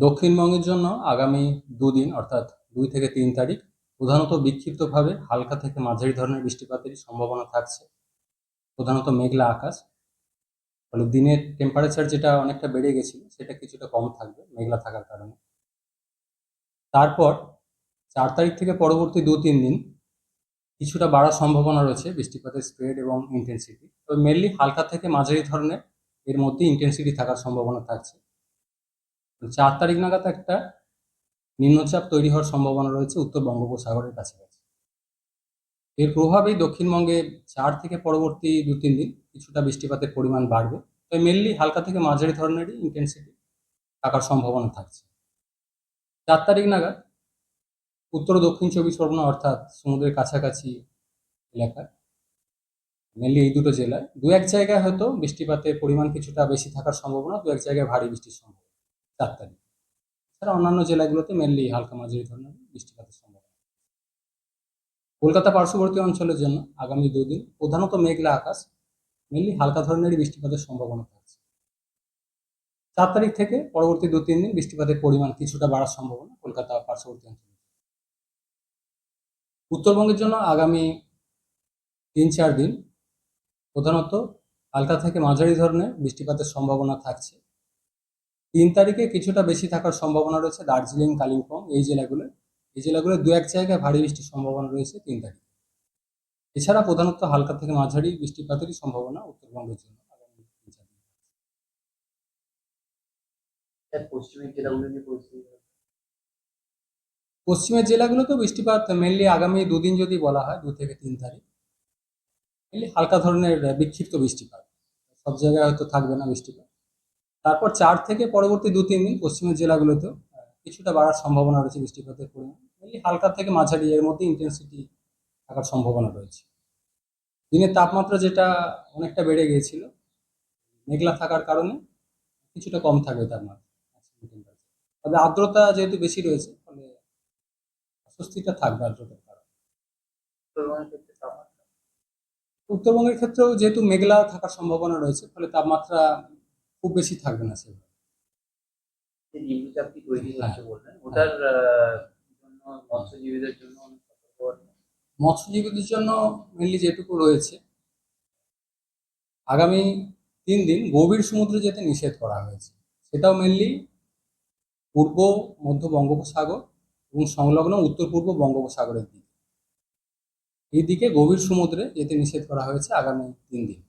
দক্ষিণবঙ্গের জন্য আগামী দুদিন, অর্থাৎ দুই থেকে তিন তারিখ, প্রধানত বিক্ষিপ্তভাবে হালকা থেকে মাঝারি ধরনের বৃষ্টিপাতের সম্ভাবনা থাকছে। প্রধানত মেঘলা আকাশ। ফলে দিনের টেম্পারেচার যেটা অনেকটা বেড়ে গেছিল, সেটা কিছুটা কম থাকবে, মেঘলা থাকার কারণে। তারপর চার তারিখ থেকে পরবর্তী দু, তিন দিন কিছুটা বাড়ার সম্ভাবনা রয়েছে বৃষ্টিপাতের স্প্রেড এবং ইন্টেন্সিটি তবে মেনলি হালকা থেকে মাঝারি ধরনের এর মধ্যে ইন্টেন্সিটি থাকার সম্ভাবনা থাকছে। চার তারিখ নাগাদ একটা নিম্নচাপ তৈরি হওয়ার সম্ভাবনা রয়েছে উত্তর বঙ্গোপসাগরের কাছাকাছি। এর প্রভাবেই দক্ষিণবঙ্গে চার থেকে পরবর্তী দু তিন দিন কিছুটা বৃষ্টিপাতের পরিমাণ বাড়বে। তবে মেনলি হালকা থেকে মাঝারি ধরনেরই ইন্টেন্সিটি থাকার সম্ভাবনা থাকছে। চার তারিখ নাগাদ উত্তর দক্ষিণ চব্বিশ পরগনা অর্থাৎ সমুদ্রের কাছাকাছি এলাকায় মেনলি এই দুটো জেলায়, দু এক জায়গায় হয়তো বৃষ্টিপাতের পরিমাণ কিছুটা বেশি থাকার সম্ভাবনা, দু এক জায়গায় ভারী বৃষ্টির সম্ভাবনা। চার এছাড়া অন্যান্য জেলাগুলোতে মেনলি হালকা মাঝারি ধরনের বৃষ্টিপাতের সম্ভাবনা কলকাতা পার্শ্ববর্তী অঞ্চলের জন্য আগামী দুদিন প্রধানত মেঘলা আকাশ মেনলি হালকা ধরনেরই বৃষ্টিপাতের সম্ভাবনা থাকছে। চার তারিখ থেকে পরবর্তী দু তিন দিন বৃষ্টিপাতের পরিমাণ কিছুটা বাড়ার সম্ভাবনা কলকাতা পার্শ্ববর্তী অঞ্চলে উত্তরবঙ্গের জন্য আগামী তিন চার দিন প্রধানত হালকা থেকে মাঝারি ধরনের বৃষ্টিপাতের সম্ভাবনা থাকছে। তিন তারিখে কিছুটা বেশি থাকার সম্ভাবনা রয়েছে দার্জিলিং কালিম্পং এই জেলাগুলো। এই জেলাগুলো দু এক জায়গায় ভারী বৃষ্টির সম্ভাবনা রয়েছে তিন তারিখ। এছাড়া প্রধানত হালকা থেকে মাঝারি বৃষ্টিপাতেরই সম্ভাবনা উত্তরবঙ্গের জন্য আগামী তিন চার দিন। পশ্চিমের জেলাগুলো নিয়ে পরিস্থিতি পশ্চিমের জেলাগুলোতেও বৃষ্টিপাত মেনলি আগামী দুদিন যদি বলা হয় দু থেকে তিন তারিখ। মেনলি হালকা ধরনের বিক্ষিপ্ত বৃষ্টিপাত। সব জায়গায় হয়তো থাকবে না বৃষ্টিপাত। তারপর চার থেকে পরবর্তী দু তিন দিন পশ্চিমের জেলাগুলোতেও আহ, কিছুটা বাড়ার সম্ভাবনা রয়েছে বৃষ্টিপাতের পরিমাণ। মেনলি হালকা থেকে মাঝারি এর মধ্যে ইন্টেন্সিটি থাকার সম্ভাবনা রয়েছে। দিনের তাপমাত্রা যেটা অনেকটা বেড়ে গিয়েছিল মেঘলা থাকার কারণে কিছুটা কম থাকবে তাপমাত্রা তবে আর্দ্রতা যেহেতু বেশি রয়েছে ফলে অস্বস্তিটা থাকবে আর্দ্রতার কারণে। উত্তরবঙ্গের ক্ষেত্রেও যেহেতু মেঘলা থাকার সম্ভাবনা রয়েছে ফলে তাপমাত্রা খুব বেশি থাকবে না সেভাবে। যে নিম্নচাপটি তৈরি হ্যাঁ। ওটার জন্য মৎস্যজীবীদের জন্য মৎস্যজীবীদের জন্য মেনলি যেটুকু রয়েছে আগামী তিন দিন গভীর সমুদ্রে যেতে নিষেধ করা হয়েছে। সেটাও মেনলি পূর্ব মধ্য বঙ্গোপসাগর এবং সংলগ্ন উত্তর পূর্ব বঙ্গোপসাগরের দিকে। এই দিকে গভীর সমুদ্রে যেতে নিষেধ করা হয়েছে আগামী তিন দিন।